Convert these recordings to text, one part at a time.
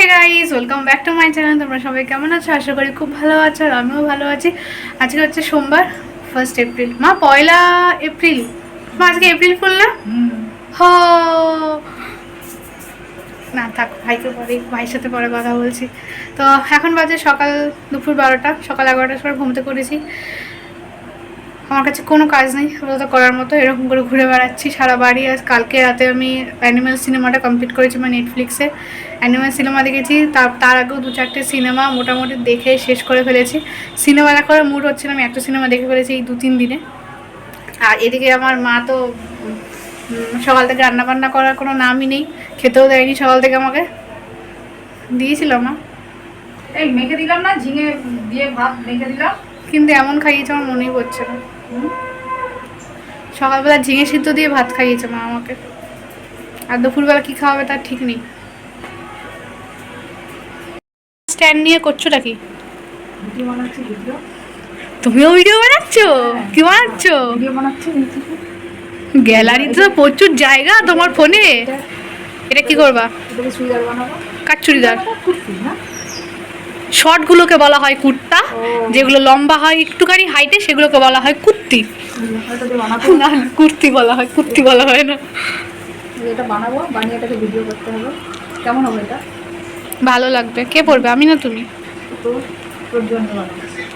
Hey guys welcome back to my channel তোমরা সবাই কেমন আছো? আশা করি খুব ভালো আছো আর আমিও ভালো আছি। আজকে হচ্ছে সোমবার ফার্স্ট এপ্রিল মা পয়লা এপ্রিল মা আজকে এপ্রিল ফুল না? হ। না থাক ভাইকে পরে ভাইয়ের সাথে পরে কথা বলছি। তো এখন বাজে সকাল দুপুর বারোটা সকাল এগারোটার সময় ঘুমতে করেছি আমার কাছে কোনো কাজ নেই, আপাতত করার মতো। এরকম করে ঘুরে বেড়াচ্ছি সারা বাড়ি। আজ কালকে রাতে আমি অ্যানিমেল সিনেমাটা কমপ্লিট করেছি মানে নেটফ্লিক্সে অ্যানিমেল সিনেমা দেখেছি তার তার আগেও দু চারটে সিনেমা মোটামুটি দেখে শেষ করে ফেলেছি। সিনেমা দেখার মুড হচ্ছে না, আমি একটা সিনেমা দেখে ফেলেছি এই দু তিন দিনে। আর এদিকে আমার মা তো সকাল থেকে রান্না বান্না করার কোনো নামই নেই, খেতেও দেয়নি সকাল থেকে আমাকে। দিয়েছিল মা। এই মেখে দিলাম না, ঝিঙে দিয়ে ভাত মেখে দিলাম। কিন্তু এমন খাইয়েছে আমার মনেই পড়ছে না। সকালবেলা ঝিঙে সিদ্ধ দিয়ে ভাত খাইয়েছে মা আমাকে। আর দুপুরবেলা কি খাওয়াবে তার ঠিক নেই। স্ট্যান্ড নিয়ে করছোটা কি? তুমিও ভিডিও বানাচ্ছো? কি বানাচ্ছো। গ্যালারিতে তো প্রচুর জায়গা তোমার ফোনে। এটা- কি করবা? কার চুড়িদার? কুর্তি না? শর্টগুলোকে বলা হয় কুর্তা যেগুলো লম্বা হয় একটুখানি হাইটে সেগুলোকে বলা হয় কুর্তি। না কুর্তি বলা হয় কুর্তি বলা হয় না। এটা বানাবো বানিয়ে এটাকে ভিডিও করতে হবে। কেমন হবে এটা? ভালো লাগবে। কে পড়বে আমি না তুমি?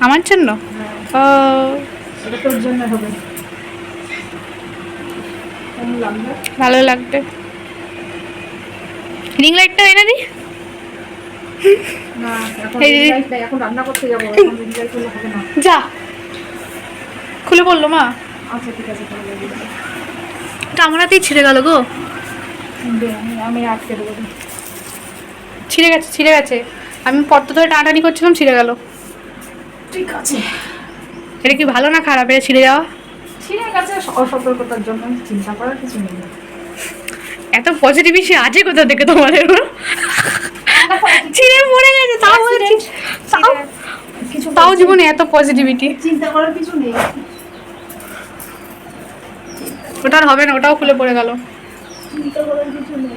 আমার জন্য? হ্যাঁ, ভালো লাগবে? রিং লাইটটা এনে দি না এখন এই যে- খুলে বলল মা। আচ্ছা ঠিক আছে আমার হাতেই ছিঁড়ে গেল গো। আমি- আমি আটকে দেবো ছিঁড়ে গেছে ছিঁড়ে গেছে। আমি পর্দা ধরে টানাটানি করছিলাম ছিঁড়ে গেল। ঠিক আছে। এটা কি ভালো না খারাপ এটা ছিঁড়ে যাওয়া? ঠিক আছে অসতর্কতার জন্য চিন্তা করার কিছু নেই। এত পজিটিভ সে আছে কোথা থেকে তোমাদের? ছিঁড়ে পড়ে গেছে তাও তাও কিছু তাও জীবনে এত পজিটিভিটি চিন্তা করার কিছু নেই। ওটা আর হবে না ওটাও খুলে পড়ে গেল। চিন্তা করার কিছু নেই।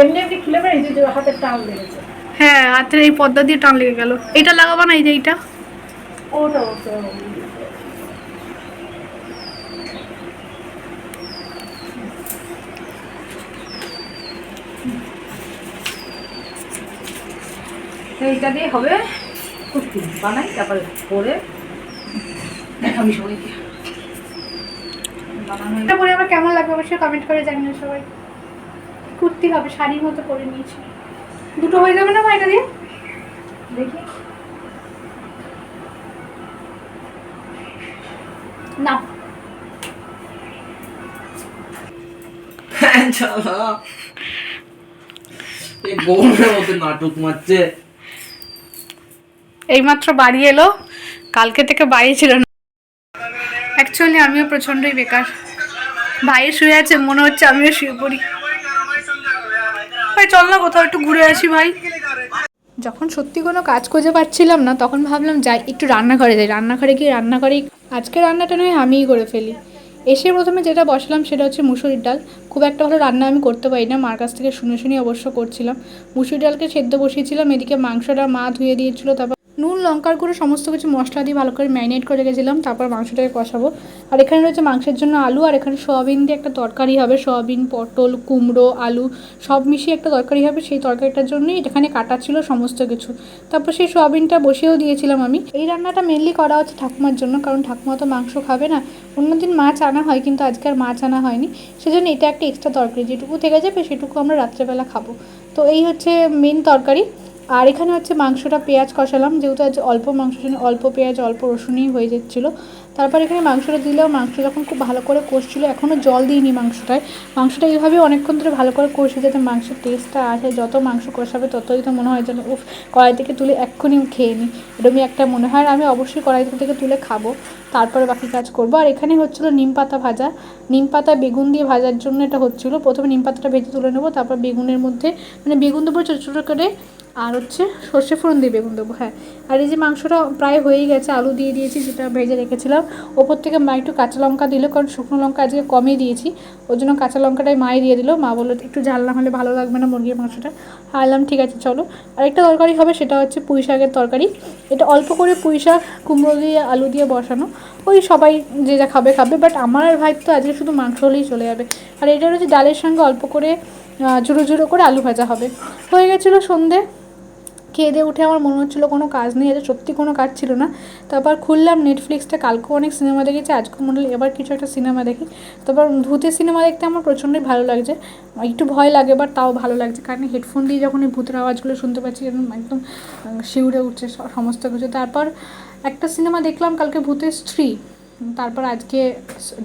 এমনি এমনি খুলে বেড়ে যে হাতের টান লেগেছে। হ্যাঁ হাতের এই পর্দা দিয়ে টান লেগে গেল। এটা লাগাবো না এই যে এইটা? ওটা ওটা এইটা দিয়ে হবে কুর্তি বানাই তারপরে পরে দেখাবি সবাইকে। বানানো এটা পরে আমার কেমন লাগবে অবশ্যই কমেন্ট করে জানিও সবাই। কুর্তি হবে শাড়ির মতো পরে নিয়েছি। দুটো হয়ে যাবে না এটা দিয়ে দেখি। না। চালা এই গরমের মধ্যে নাটক মারছে। এইমাত্র বাড়ি এলো, কালকে থেকে বাড়ি ছিল না। অ্যাকচুয়ালি আমিও প্রচণ্ডই বেকার। ভাই শুয়ে আছে, মনে হচ্ছে আমিও শুয়ে পড়ি। ভাই, চল না কোথাও, একটু ঘুরে আসি ভাই। যখন সত্যি কোনো কাজ খুঁজে পাচ্ছিলাম না, তখন ভাবলাম যাই, একটু রান্নাঘরে যাই। রান্নাঘরে গিয়ে রান্নাঘরেই আজকে রান্নাটা নয়, আমিই করে ফেলি। এসে প্রথমে যেটা বসালাম, সেটা হচ্ছে মুসুরির ডাল। খুব একটা ভালো রান্না আমি করতে পারি না, মার কাছ থেকে শুনে শুনে অবশ্য করছিলাম। মুসুরি ডালকে সেদ্ধ বসিয়েছিলাম, এদিকে মাংসটা মা ধুয়ে দিয়েছিল, তারপর নুন, লঙ্কার গুঁড়ো, সমস্ত কিছু মশলা দিয়ে ভালো করে ম্যারিনেট করে রেখেছিলাম, তারপর মাংসটাকে কষাবো। আর এখানে রয়েছে মাংসের জন্য আলু, আর এখানে সয়াবিন দিয়ে একটা তরকারি হবে। সয়াবিন, পটল, কুমড়ো, আলু সব মিশিয়ে একটা তরকারি হবে। সেই তরকারিটার জন্যই এখানে কাটা ছিল সমস্ত কিছু। তারপর সেই সয়াবিনটা বসিয়েও দিয়েছিলাম আমি। এই রান্নাটা মেনলি করা হচ্ছে ঠাকুমার জন্য, কারণ ঠাকুমা তো মাংস খাবে না। অন্যদিন মাছ আনা হয়, কিন্তু আজকে আর মাছ আনা হয়নি। সেজন্য এটা একটা এক্সট্রা তরকারি। যেটুকু থেকে যাবে, সেটুকু আমরা রাত্রেবেলা খাব। তো এই হচ্ছে মেন তরকারি। আর এখানে হচ্ছে মাংসটা পেঁয়াজ কষালাম, যেহেতু আজ অল্প মাংস অল্প পেঁয়াজ, অল্প রসুনই হয়ে যাচ্ছিল। তারপর এখানে মাংসটা দিলেও মাংস যখন খুব ভালো করে কষছিল এখনও জল দিইনি মাংসটায়। মাংসটা এইভাবে অনেকক্ষণ ধরে ভালো করে কষে যাতে মাংসের টেস্টটা আসে, যত মাংস কষাবে ততই তো মনে হয় যেন, উফ, কড়াই থেকে তুলে এক্ষুনি খেয়ে নিই। এরকমই একটা মনে হয়, আর আমি অবশ্যই কড়াই থেকে তুলে খাব। তারপরে বাকি কাজ করব। আর এখানে হচ্ছিল নিম পাতা ভাজা। নিম পাতা বেগুন দিয়ে ভাজার জন্য এটা হচ্ছিল। প্রথমে নিম পাতাটা ভেজে তুলে নেব, তারপর বেগুনের মধ্যে মানে বেগুন দেবো ছোটো ছোটো করে আর হচ্ছে সর্ষে ফোড়ন দিয়ে বেগুন দেবো হ্যাঁ। আর এই যে মাংসটা প্রায় হয়েই গেছে, আলু দিয়ে দিয়েছি, যেটা ভেজে রেখেছিলাম। ওপর থেকে মা একটু কাঁচা লঙ্কা দিল, কারণ শুকনো লঙ্কা আজকে কমই দিয়েছি। ওর জন্য কাঁচা লঙ্কাটাই মাই দিয়ে দিল। মা বলল, একটু ঝাল না হলে ভালো লাগবে না মুরগির মাংসটা। আনলাম ঠিক আছে, চলো। আরেকটা তরকারি হবে, সেটা হচ্ছে পুঁই শাকের তরকারি। এটা অল্প করে পুঁই শাক, কুমড়ো দিয়ে, আলু দিয়ে বসানো। ওই সবাই যে যা খাবে খাবে। বাট আমার আর ভাই তো আজকে শুধু মাংস হলেই চলে যাবে। আর এটা হচ্ছে ডালের সঙ্গে অল্প করে জুড়ো জুড়ো করে আলু ভাজা হবে। হয়ে গেছিল সন্ধে। দিয়ে উঠে আমার মনে হচ্ছিল কোনো কাজ নেই, এটা সত্যি কোনো কাজ ছিল না। তারপর খুললাম নেটফ্লিক্সটা কালকেও অনেক সিনেমা দেখেছি, আজকেও মনে হলো এবার কিছু একটা সিনেমা দেখি। তারপর ভূতের সিনেমা দেখতে আমার প্রচণ্ডই ভালো লাগছে। একটু ভয় লাগে বাট তাও ভালো লাগছে, কারণ হেডফোন দিয়ে যখন এই ভূতের আওয়াজগুলো শুনতে পাচ্ছি, একদম একদম শিউরে উঠছে সমস্ত কিছু। তারপর একটা সিনেমা দেখলাম, কালকে ভূতের স্ত্রী। তারপর আজকে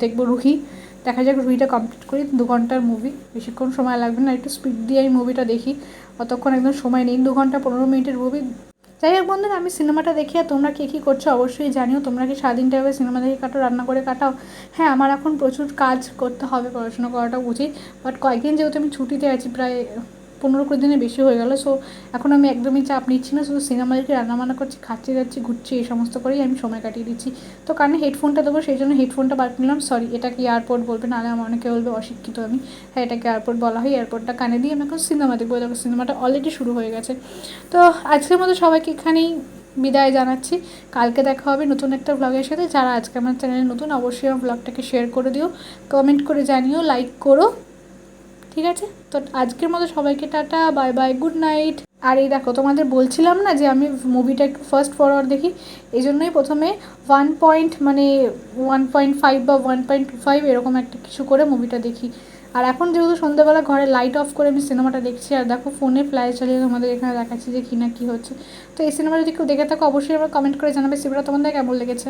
দেখব রুহি। দেখা যাক রুহিটা কমপ্লিট করি, দু ঘণ্টার মুভি বেশিক্ষণ সময় লাগবে না, একটু স্পিড দিয়ে আমি মুভিটা দেখি। অতক্ষণ একদম সময় নেই। দু ঘণ্টা পনেরো মিনিটের মুভি যাই হোক বন্ধুরা, আমি সিনেমাটা দেখি আর তোমরা কে কী করছ অবশ্যই জানিও। তোমরা কি সারাদিনটা এভাবে সিনেমা দেখে কাটো, রান্না করে কাটাও? হ্যাঁ আমার এখন প্রচুর কাজ করতে হবে, পড়াশোনা করাটা উচিত। বাট কয়েকদিন যেহেতু আমি ছুটিতে আছি, প্রায় পনেরো কুড়ি দিনের বেশি হয়ে গেল। সো এখন আমি একদমই চাপ নিচ্ছি না। শুধু সিনেমা দেখে রান্নাবান্না করছি, খাচ্ছি যাচ্ছি ঘুরছি, এই সমস্ত করেই আমি সময় কাটিয়ে দিচ্ছি। তো কানে হেডফোনটা দেবো, সেই জন্য হেডফোনটা বার করলাম। সরি এটাকে এয়ারপোর্ট বলবে? নাহলে আমার অনেকে বলবে, অশিক্ষিত আমি। হ্যাঁ এটাকে এয়ারপোর্ট বলা হয় এয়ারপোর্টটা কানে দিয়ে আমি এখন সিনেমা দেখব। দেখো, সিনেমাটা অলরেডি শুরু হয়ে গেছে। তো আজকের মতো সবাইকে এখানেই বিদায় জানাচ্ছি। কালকে দেখা হবে নতুন একটা ব্লগের সাথে। যারা আজকে আমার চ্যানেলে নতুন, অবশ্যই আমার ব্লগটাকে শেয়ার করে দিও। কমেন্ট করে জানিও লাইক করো। ঠিক আছে? তো আজকের মতো সবাইকে tata, bye bye, good night. আর এই দেখো, তোমাদের বলছিলাম না যে আমি মুভিটা একটু ফার্স্ট ফরওয়ার্ড দেখি? এই জন্যই প্রথমে ওয়ান পয়েন্ট মানে ওয়ান পয়েন্ট ফাইভ বা ওয়ান পয়েন্ট টু ফাইভ এরকম একটা কিছু করে মুভিটা দেখি। আর এখন যেহেতু সন্ধ্যাবেলা ঘরে লাইট অফ করে আমি সিনেমাটা দেখছি, আর দেখো ফোনে ফ্ল্যাশ চালিয়ে তোমাদের এখানে দেখাচ্ছি যে কী না কী হচ্ছে। তো এই সিনেমা যদি কেউ দেখে থাকো, অবশ্যই আমার কমেন্ট করে জানাবে। সিনেমাটা তোমাদের কেমন লেগেছে?